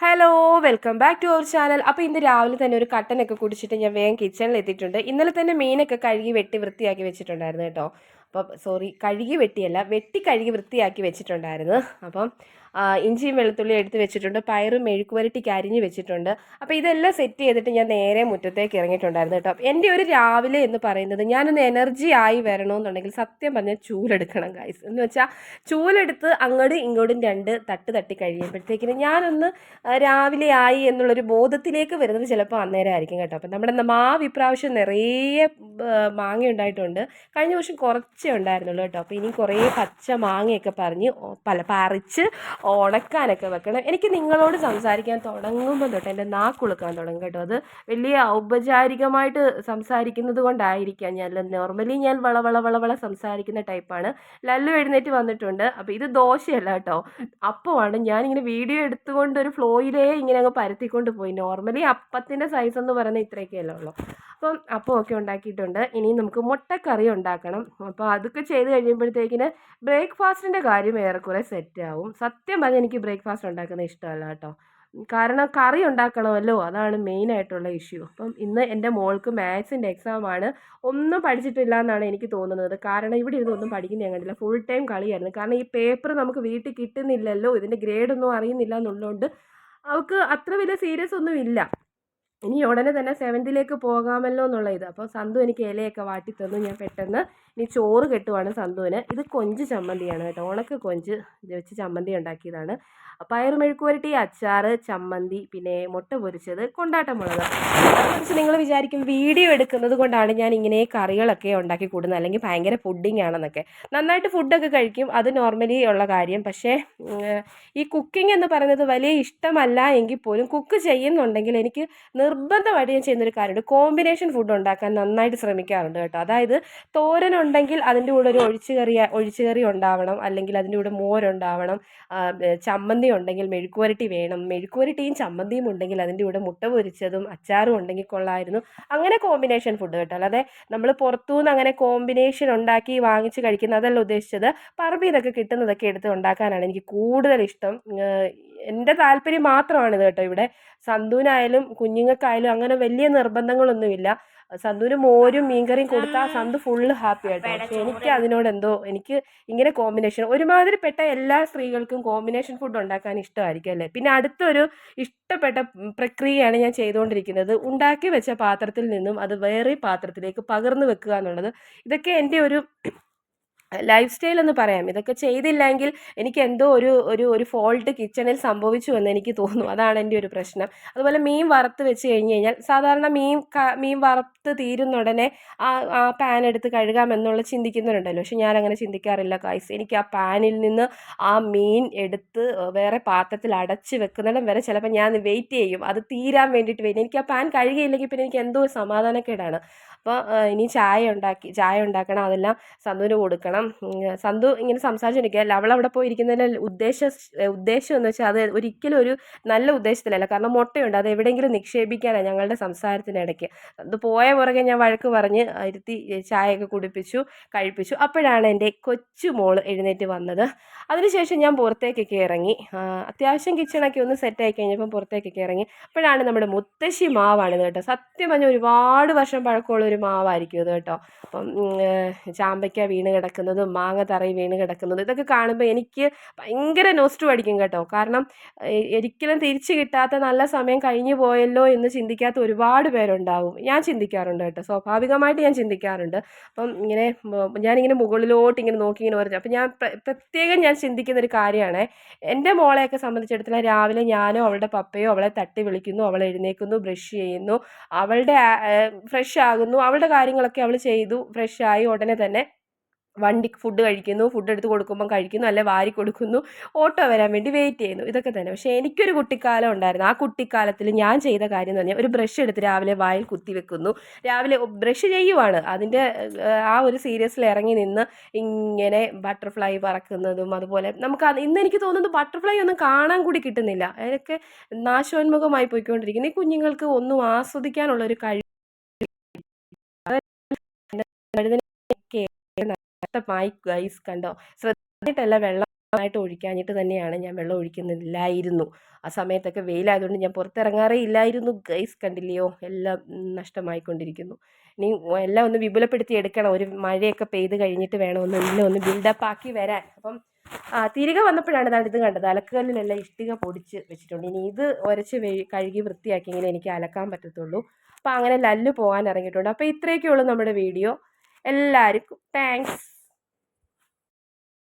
Hello welcome back to our channel അപ്പോൾ ഇന്ന് രാവിലെ തന്നെ ഒരു കട്ടനൊക്കെ കുടിച്ചിട്ട് ഞാൻ വേഗം കിച്ചണിൽ എത്തിയിട്ടുണ്ട്. ഇന്നലെ തന്നെ മീനൊക്കെ കഴുകി വെട്ടി വൃത്തിയാക്കി വെച്ചിട്ടുണ്ടായിരുന്നു കേട്ടോ. അപ്പം സോറി കഴുകി വെട്ടിയല്ല വെട്ടി കഴുകി വൃത്തിയാക്കി വെച്ചിട്ടുണ്ടായിരുന്നു. അപ്പം ഇഞ്ചിയും വെളുത്തുള്ളി എടുത്ത് വെച്ചിട്ടുണ്ട്. പയറും മെഴുക്കുവരട്ടിക്ക് അരിഞ്ഞ് വെച്ചിട്ടുണ്ട്. അപ്പോൾ ഇതെല്ലാം സെറ്റ് ചെയ്തിട്ട് ഞാൻ നേരെ മുറ്റത്തേക്ക് ഇറങ്ങിയിട്ടുണ്ടായിരുന്നു കേട്ടോ. എന്റെ ഒരു രാവിലെ എന്ന് പറയുന്നത് ഞാനൊന്ന് എനർജി ആയി വരണമെന്നുണ്ടെങ്കിൽ സത്യം പറഞ്ഞാൽ ചൂലെടുക്കണം ഗൈസ് എന്ന് വെച്ചാൽ ചൂലെടുത്ത് അങ്ങോട്ടും ഇങ്ങോട്ടും രണ്ട് തട്ട് തട്ടി കഴിയുമ്പോഴത്തേക്കിന് ഞാനൊന്ന് രാവിലെ ആയി എന്നുള്ളൊരു ബോധത്തിലേക്ക് വരുന്നത് ചിലപ്പോൾ അന്നേരം ആയിരിക്കും കേട്ടോ. അപ്പം നമ്മുടെ മാവ് ഇപ്രാവശ്യം നിറയെ മാങ്ങ ഉണ്ടായിട്ടുണ്ട്. കഴിഞ്ഞ വർഷം കുറച്ചേ ഉണ്ടായിരുന്നുള്ളൂ കേട്ടോ. അപ്പോൾ ഇനി കുറേ പച്ച മാങ്ങയൊക്കെ പറഞ്ഞ് പല പറിച്ച് ഉണക്കാനൊക്കെ വെക്കണം. എനിക്ക് നിങ്ങളോട് സംസാരിക്കാൻ തുടങ്ങുമ്പോൾ തൊട്ട് എന്റെ നാക്കുളുക്കാൻ തുടങ്ങും കേട്ടോ. അത് വലിയ ഔപചാരികമായിട്ട് സംസാരിക്കുന്നത് കൊണ്ടായിരിക്കാം ഞാൻ. നോർമലി ഞാൻ വള വള വള വള സംസാരിക്കുന്ന ടൈപ്പാണ് ലല്ലു എഴുന്നേറ്റ് വന്നിട്ടുണ്ട്. അപ്പോൾ ഇത് ദോശയല്ല കേട്ടോ. അപ്പമാണ് ഞാനിങ്ങനെ വീഡിയോ എടുത്തുകൊണ്ട് ഒരു ഫ്ലോയിലേ ഇങ്ങനെ അങ്ങ് പരത്തിക്കൊണ്ട് പോയി. നോർമലി അപ്പത്തിന്റെ സൈസ് എന്ന് പറയുന്നത് ഇത്രയൊക്കെയല്ലേ ഉള്ളൂ. അപ്പം ഒക്കെ ഉണ്ടാക്കിയിട്ടുണ്ട്. ഇനി നമുക്ക് മുട്ടക്കറി ഉണ്ടാക്കണം. അപ്പോൾ അതൊക്കെ ചെയ്ത് കഴിയുമ്പോഴത്തേക്കിന് ബ്രേക്ക്ഫാസ്റ്റിന്റെ കാര്യം ഏറെക്കുറെ സെറ്റ് ആവും. സത്യം പറഞ്ഞാൽ എനിക്ക് ബ്രേക്ക്ഫാസ്റ്റ് ഉണ്ടാക്കുന്നത് ഇഷ്ടമല്ല കേട്ടോ. കാരണം കറി ഉണ്ടാക്കണമല്ലോ അതാണ് മെയിൻ ആയിട്ടുള്ള ഇഷ്യൂ അപ്പം ഇന്ന് എന്റെ മോൾക്ക് മാത്സിന്റെ എക്സാമാണ് ഒന്നും പഠിച്ചിട്ടില്ല എന്നാണ് എനിക്ക് തോന്നുന്നത്. കാരണം ഇവിടെ ഇരുന്ന് ഒന്നും പഠിക്കുന്ന ഞാൻ കണ്ടില്ല. ഫുൾ ടൈം കളിയായിരുന്നു. കാരണം ഈ പേപ്പർ നമുക്ക് വീട്ടിൽ കിട്ടുന്നില്ലല്ലോ ഇതിന്റെ ഗ്രേഡൊന്നും അറിയുന്നില്ല എന്നുള്ളതുകൊണ്ട് അവൾക്ക് അത്ര വലിയ സീരിയസ് ഒന്നും ഇല്ല. ഇനി ഉടനെ തന്നെ സെവൻത്തിലേക്ക് പോകാമല്ലോ എന്നുള്ള ഇത്. അപ്പോൾ സന്തു എനിക്ക് ഇലയൊക്കെ വാട്ടി തന്നു. ഞാൻ പെട്ടെന്ന് ഇനി ചോറ് കെട്ടുവാണ് സന്തുവിന്. ഇത് കൊഞ്ച് ചമ്മന്തിയാണ് കേട്ടോ. ഉണക്ക് കൊഞ്ച് വെച്ച് ചമ്മന്തി ഉണ്ടാക്കിയതാണ്. പയറുമെഴുക്കുവരട്ടി അച്ചാറ് ചമ്മന്തി പിന്നെ മുട്ട പൊരിച്ചത് കൊണ്ടാട്ട മുളക് കുറച്ച് നിങ്ങൾ വിചാരിക്കും വീഡിയോ എടുക്കുന്നത് കൊണ്ടാണ് ഞാൻ ഇങ്ങനെ കറികളൊക്കെ ഉണ്ടാക്കി കൂടുന്നത്. അല്ലെങ്കിൽ ഭയങ്കര ഫുഡിങ് ആണെന്നൊക്കെ. നന്നായിട്ട് ഫുഡൊക്കെ കഴിക്കും. അത് നോർമലി ഉള്ള കാര്യം. പക്ഷേ ഈ കുക്കിംഗ് എന്ന് പറയുന്നത് വലിയ ഇഷ്ടമല്ല എങ്കിൽ പോലും കുക്ക് ചെയ്യുന്നുണ്ടെങ്കിൽ എനിക്ക് നിർബന്ധമായിട്ട് ഞാൻ ചെയ്യുന്നൊരു കാര്യമുണ്ട്. കോമ്പിനേഷൻ ഫുഡ് ഉണ്ടാക്കാൻ നന്നായിട്ട് ശ്രമിക്കാറുണ്ട് കേട്ടോ. അതായത് തോരൻ ഉണ്ടെങ്കിൽ അതിന്റെ കൂടെ ഒരു ഒഴിച്ചുകറി ഒഴിച്ചുകറി ഉണ്ടാവണം. അല്ലെങ്കിൽ അതിന്റെ കൂടെ മോരുണ്ടാവണം ചമ്മന്തി ഉണ്ടെങ്കിൽ മെഴുക്കുവരട്ടി വേണം. മെഴുക്കുവരട്ടിയും ചമ്മന്തിയും ഉണ്ടെങ്കിൽ അതിന്റെ കൂടെ മുട്ട പൊരിച്ചതും അച്ചാറും ഉണ്ടെങ്കിൽ കൊള്ളായിരുന്നു. അങ്ങനെ കോമ്പിനേഷൻ ഫുഡ് കേട്ടോ. അല്ലാതെ നമ്മൾ പുറത്തുനിന്ന് അങ്ങനെ കോമ്പിനേഷൻ ഉണ്ടാക്കി വാങ്ങിച്ച് കഴിക്കുന്ന അതല്ല ഉദ്ദേശിച്ചത്. പറമ്പിൽ കിട്ടുന്നതൊക്കെ എടുത്ത് ഉണ്ടാക്കാനാണ് എനിക്ക് കൂടുതൽ ഇഷ്ടം. എന്റെ താല്പര്യം മാത്രമാണിത് കേട്ടോ. ഇവിടെ സന്തുവിനായാലും കുഞ്ഞുങ്ങൾക്കായാലും അങ്ങനെ വലിയ നിർബന്ധങ്ങളൊന്നുമില്ല. സന്തുവിന് മോരും മീൻകറിയും കൊടുത്താൽ സന്തു ഫുള്ള് ഹാപ്പി ആയിട്ടോ. പക്ഷെ എനിക്ക് അതിനോട് എന്തോ എനിക്ക് ഇങ്ങനെ കോമ്പിനേഷൻ ഒരുമാതിരിപ്പെട്ട എല്ലാ സ്ത്രീകൾക്കും കോമ്പിനേഷൻ ഫുഡ് ഉണ്ടാക്കാൻ ഇഷ്ടമായിരിക്കും അല്ലേ? പിന്നെ അടുത്തൊരു ഇഷ്ടപ്പെട്ട പ്രക്രിയയാണ് ഞാൻ ചെയ്തുകൊണ്ടിരിക്കുന്നത്. ഉണ്ടാക്കി വെച്ച പാത്രത്തിൽ നിന്നും അത് വേറെ പാത്രത്തിലേക്ക് പകർന്നു വെക്കുക എന്നുള്ളത്. ഇതൊക്കെ എന്റെ ഒരു ലൈഫ് സ്റ്റൈൽ എന്ന് പറയാം. ഇതൊക്കെ ചെയ്തില്ലെങ്കിൽ എനിക്ക് എന്തോ ഒരു ഒരു ഒരു ഫോൾട്ട് കിച്ചണിൽ സംഭവിച്ചു എന്ന് എനിക്ക് തോന്നുന്നു അതാണ് എന്റെ ഒരു പ്രശ്നം. അതുപോലെ മീൻ വറുത്ത് വെച്ച് കഴിഞ്ഞ് കഴിഞ്ഞാൽ സാധാരണ മീൻ മീൻ വറുത്ത് തീരുന്ന ഉടനെ ആ ആ പാൻ എടുത്ത് കഴുകാമെന്നുള്ള ചിന്തിക്കുന്നവരുണ്ടല്ലോ. പക്ഷെ ഞാൻ അങ്ങനെ ചിന്തിക്കാറില്ല കായ്സ് എനിക്ക് ആ പാനിൽ നിന്ന് ആ മീൻ എടുത്ത് വേറെ പാത്രത്തിൽ അടച്ച് വെക്കുന്നിടം വരെ ചിലപ്പോൾ ഞാൻ വെയിറ്റ് ചെയ്യും. അത് തീരാൻ വേണ്ടിയിട്ട് വെയിറ്റ് എനിക്ക് ആ പാൻ കഴുകിയില്ലെങ്കിൽ പിന്നെ എനിക്ക് എന്തോ സമാധാനക്കേടാണ്. അപ്പോൾ ഇനി ചായ ഉണ്ടാക്കി ചായ ഉണ്ടാക്കണം. അതെല്ലാം സന്തുവിന് കൊടുക്കണം. ഉം, സന്തു ഇങ്ങനെ സംസാരിച്ചിരിക്കുകയല്ല അവൾ അവിടെ പോയി ഇരിക്കുന്നതിന്റെ ഉദ്ദേശ ഉദ്ദേശം എന്ന് വെച്ചാൽ അത് ഒരിക്കലും ഒരു നല്ല ഉദ്ദേശത്തിലല്ല. കാരണം മുട്ടയുണ്ട്. അത് എവിടെയെങ്കിലും നിക്ഷേപിക്കാനാണ് ഞങ്ങളുടെ സംസാരത്തിനിടയ്ക്ക് അത് പോയ പുറകെ ഞാൻ വഴക്ക് പറഞ്ഞ് ഇരുത്തി ചായയൊക്കെ കുടിപ്പിച്ചു കഴിപ്പിച്ചു. അപ്പോഴാണ് എന്റെ കൊച്ചു മോൾ എഴുന്നേറ്റ് വന്നത്. അതിനുശേഷം ഞാൻ പുറത്തേക്കൊക്കെ ഇറങ്ങി. അത്യാവശ്യം കിച്ചണൊക്കെ ഒന്ന് സെറ്റായി കഴിഞ്ഞപ്പം പുറത്തേക്കൊക്കെ ഇറങ്ങി. അപ്പോഴാണ് നമ്മുടെ മുത്തശ്ശി മാവാണിത് കേട്ടോ. സത്യം പറഞ്ഞാൽ ഒരുപാട് വർഷം പഴക്കമുള്ള ഒരു മാവായിരിക്കും ഇത് കേട്ടോ. അപ്പം ചാമ്പയ്ക്ക വീണ് കിടക്കുന്നതും മാങ്ങ തറയിൽ വീണ് കിടക്കുന്നതും ഇതൊക്കെ കാണുമ്പോൾ എനിക്ക് ഭയങ്കര നോസ്റ്റു അടിക്കും കേട്ടോ. കാരണം ഒരിക്കലും തിരിച്ചു കിട്ടാത്ത നല്ല സമയം കഴിഞ്ഞു പോയല്ലോ എന്ന് ചിന്തിക്കാത്ത ഒരുപാട് പേരുണ്ടാവും. ഞാൻ ചിന്തിക്കാറുണ്ട് കേട്ടോ. സ്വാഭാവികമായിട്ട് ഞാൻ ചിന്തിക്കാറുണ്ട്. അപ്പം ഇങ്ങനെ ഞാനിങ്ങനെ മുകളിലോട്ട് ഇങ്ങനെ നോക്കി ഇങ്ങനെ പറഞ്ഞു അപ്പം ഞാൻ പ്ര- പ്രത്യേകം ഞാൻ ചിന്തിക്കുന്ന ഒരു കാര്യമാണ്. എന്റെ മോളെയൊക്കെ സംബന്ധിച്ചിടത്തോളം രാവിലെ ഞാനോ അവളുടെ പപ്പയോ അവളെ തട്ടി വിളിക്കുന്നു അവൾ എഴുന്നേക്കുന്നു ബ്രഷ് ചെയ്യുന്നു അവളുടെ ഫ്രഷ് ആകുന്നു അവളുടെ കാര്യങ്ങളൊക്കെ അവൾ ചെയ്തു ഫ്രഷ് ആയി ഉടനെ തന്നെ വണ്ടി ഫുഡ് കഴിക്കുന്നു ഫുഡ് എടുത്ത് കൊടുക്കുമ്പം കഴിക്കുന്നു അല്ലെ വാരി കൊടുക്കുന്നു ഓട്ടോ വരാൻ വേണ്ടി വെയിറ്റ് ചെയ്യുന്നു. ഇതൊക്കെ തന്നെ. പക്ഷേ എനിക്കൊരു കുട്ടിക്കാലം ഉണ്ടായിരുന്നു. ആ കുട്ടിക്കാലത്തിൽ ഞാൻ ചെയ്ത കാര്യം എന്ന് പറഞ്ഞാൽ ഒരു ബ്രഷ് എടുത്ത് രാവിലെ വായിൽ കുത്തി വെക്കുന്നു. രാവിലെ ബ്രഷ് ചെയ്യുവാണ്. അതിന്റെ ആ ഒരു സീരിയസിൽ ഇറങ്ങി നിന്ന് ഇങ്ങനെ ബട്ടർഫ്ലൈ പറക്കുന്നതും അതുപോലെ നമുക്ക് ഇന്ന് എനിക്ക് തോന്നുന്നത് ബട്ടർഫ്ലൈ ഒന്നും കാണാൻ കൂടി കിട്ടുന്നില്ല. അതിനൊക്കെ നാശോന്മുഖമായി പോയിക്കൊണ്ടിരിക്കുന്നു. ഈ കുഞ്ഞുങ്ങൾക്ക് ഒന്നും ആസ്വദിക്കാനുള്ള ഒരു കഴിവ് നഷ്ടമായി ഗൈസ് കണ്ടോ? ശ്രദ്ധിച്ചിട്ടല്ല വെള്ളം ായിട്ട് ഒഴിക്കാഞ്ഞിട്ട് തന്നെയാണ് ഞാൻ വെള്ളം ഒഴിക്കുന്നില്ലായിരുന്നു. ആ സമയത്തൊക്കെ വെയിലായതുകൊണ്ട് ഞാൻ പുറത്തിറങ്ങാറേ ഇല്ലായിരുന്നു ഗൈസ് കണ്ടില്ലയോ? എല്ലാം നഷ്ടമായിക്കൊണ്ടിരിക്കുന്നു. ഇനി എല്ലാം ഒന്ന് വിപുലപ്പെടുത്തി എടുക്കണം. ഒരു മഴയൊക്കെ പെയ്ത് കഴിഞ്ഞിട്ട് വേണം ഒന്ന് എല്ലാം ഒന്ന് ബിൽഡപ്പ് ആക്കി വരാൻ. അപ്പം തിരികെ വന്നപ്പോഴാണ് ഞാൻ ഇത് കണ്ടത്. അലക്കുകല്ലിലെല്ലാം ഇഷ്ടിക പൊടിച്ച് വെച്ചിട്ടുണ്ട്. ഇനി ഇത് ഉരച്ച് കഴുകി വൃത്തിയാക്കിയെങ്കിലും എനിക്ക് അലക്കാൻ പറ്റത്തുള്ളൂ. അപ്പോൾ അങ്ങനെ ലല്ല് പോകാൻ ഇറങ്ങിയിട്ടുണ്ട്. അപ്പോൾ ഇത്രയൊക്കെ ഉള്ളൂ നമ്മുടെ വീഡിയോ. എല്ലാവർക്കും താങ്ക്സ്.